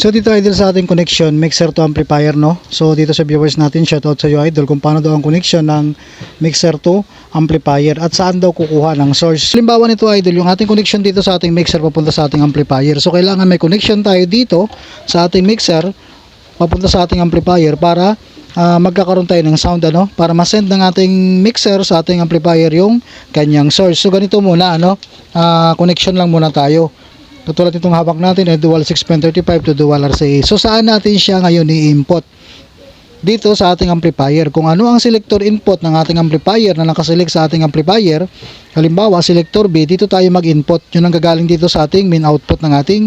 So dito idol sa ating connection, mixer to amplifier no. So dito sa viewers natin, shoutout sa iyo idol kung paano daw ang connection ng mixer to amplifier at saan daw kukuha ng source. Halimbawa nito idol, yung ating connection dito sa ating mixer papunta sa ating amplifier. So kailangan may connection tayo dito sa ating mixer papunta sa ating amplifier para ah, magkakaroon tayo ng sound ano para ma-send ng ating mixer sa ating amplifier yung kanyang source. So ganito muna ano, ah, connection lang muna tayo. Katulad itong hawak natin ay dual 6.35 to dual RCA. So saan natin siya ngayon i-input? Dito sa ating amplifier. Kung ano ang selector input ng ating amplifier na nakaselect sa ating amplifier, halimbawa selector B, dito tayo mag-input. Yun ang gagaling dito sa ating main output ng ating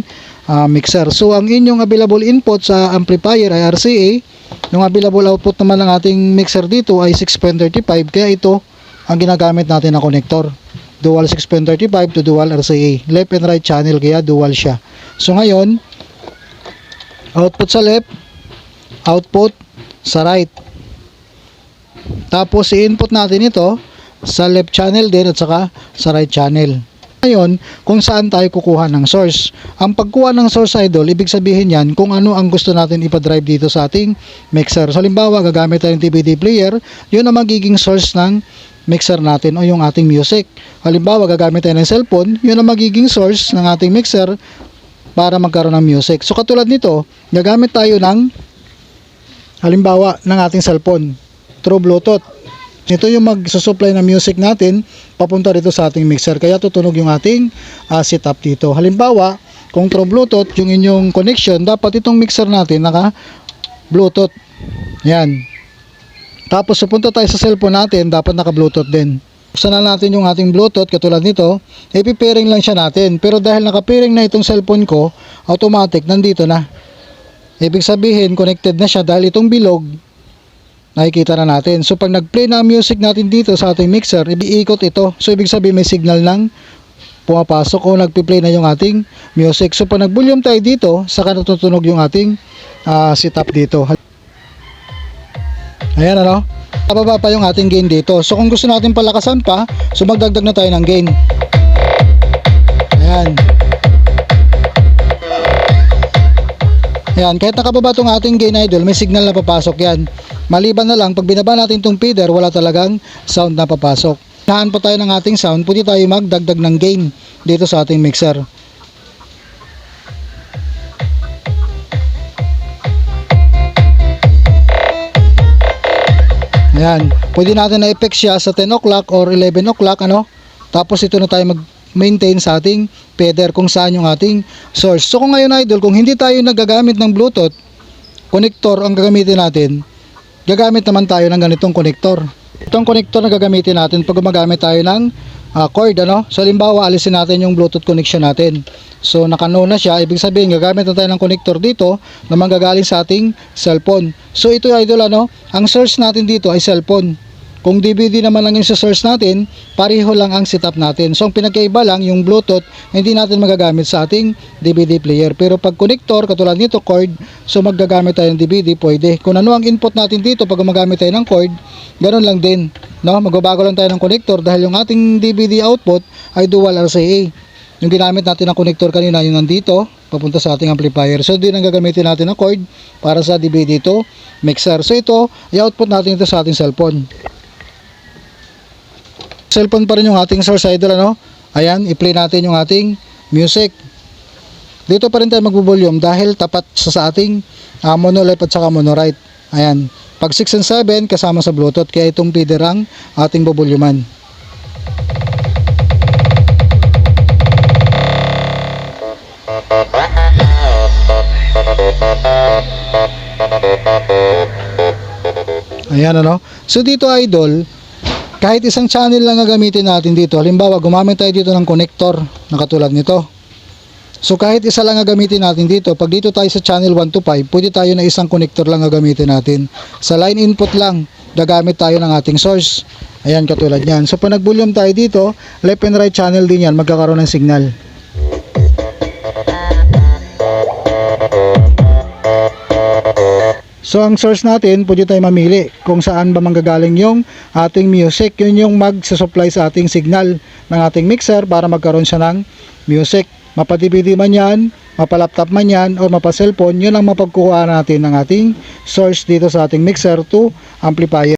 ah, mixer. So ang inyong available input sa amplifier ay RCA. Yung available output naman ng ating mixer dito ay 6.35 kaya ito ang ginagamit natin na connector dual 6.35 to dual RCA left and right channel kaya dual siya so ngayon output sa left output sa right tapos i-input natin ito sa left channel din at saka sa right channel ngayon, kung saan tayo kukuha ng source. Ang pagkuha ng source idol, ibig sabihin yan kung ano ang gusto natin ipadrive dito sa ating mixer. So, halimbawa, gagamit tayo ng DVD player, yun ang magiging source ng mixer natin o yung ating music. Halimbawa, gagamit tayo ng cellphone, yun ang magiging source ng ating mixer para magkaroon ng music. So, katulad nito, gagamit tayo ng halimbawa ng ating cellphone through Bluetooth. Ito yung magsusupply ng music natin papunta dito sa ating mixer. Kaya tutunog yung ating ah, setup dito. Halimbawa, kung through Bluetooth yung inyong connection, dapat itong mixer natin naka Bluetooth. Yan. Tapos pupunta tayo sa cellphone natin, dapat naka Bluetooth din. Buksan na natin yung ating Bluetooth katulad nito, ipipiring lang siya natin. Pero dahil nakapiring na itong cellphone ko, automatic nandito na. Ibig sabihin, connected na siya dahil itong bilog, nakikita na natin. So pag nag-play na music natin dito sa ating mixer, ibiikot ito. So ibig sabihin may signal ng pumapasok o nagpi-play na yung ating music. So pag nag-volume tayo dito, saka natutunog yung ating ah, setup dito. Ayan ano. Pababa pa yung ating gain dito. So kung gusto natin palakasan pa, so magdagdag na tayo ng gain. Ayan. Ayan, kahit nakababa itong ating gain idol, may signal na papasok yan. Maliban na lang, pag binaba natin itong feeder, wala talagang sound na papasok. Nahan pa tayo ng ating sound, pwede tayo magdagdag ng gain dito sa ating mixer. Ayan, pwede natin na-effect siya sa 10 o'clock or 11 o'clock, ano? Tapos ito na tayo mag-maintain sa ating feeder kung saan yung ating source. So kung ngayon idol, kung hindi tayo nagagamit ng Bluetooth, connector ang gagamitin natin, gagamit naman tayo ng ganitong connector. Itong connector na gagamitin natin pag gumagamit tayo ng ah, cord, ano? So halimbawa, alisin natin yung Bluetooth connection natin. So nakano na siya, ibig sabihin gagamit na tayo ng connector dito na manggagaling sa ating cellphone. So ito idol ano, ang source natin dito ay cellphone. Kung DVD naman lang yung sa source natin, pareho lang ang setup natin. So ang pinagkaiba lang yung Bluetooth, hindi natin magagamit sa ating DVD player. Pero pag connector, katulad nito cord, so magagamit tayo ng DVD, pwede. Kung ano ang input natin dito pag gumagamit tayo ng cord, ganun lang din. No? Magbabago lang tayo ng connector dahil yung ating DVD output ay dual RCA. Yung ginamit natin ng connector kanina, yung nandito, papunta sa ating amplifier. So, din ang gagamitin natin ng cord para sa DVD to mixer. So, ito, i-output natin ito sa ating cellphone. Cellphone pa rin yung ating source idol, ano? Ayan, i-play natin yung ating music. Dito pa rin tayo magbo-volume dahil tapat sa, sa ating ah, monolith at saka monorite. Ayan. Pag 6 and 7, kasama sa Bluetooth. Kaya itong feeder ang ating bobolyuman. Ayan ano. So dito idol, kahit isang channel lang ang gamitin natin dito. Halimbawa, gumamit tayo dito ng connector na katulad nito. So kahit isa lang ang gamitin natin dito, pag dito tayo sa channel 1 to 5, pwede tayo na isang connector lang ang gamitin natin. Sa line input lang, gagamit tayo ng ating source. Ayan, katulad yan. So pag nag-volume tayo dito, left and right channel din yan, magkakaroon ng signal. So ang source natin, pwede tayo mamili kung saan ba manggagaling yung ating music. Yun yung magsusupply sa ating signal ng ating mixer para magkaroon siya ng music. Mapa-DVD man yan, mapa-laptop man yan o mapa-cellphone, yun ang mapagkukuha natin ng ating source dito sa ating mixer to amplifier.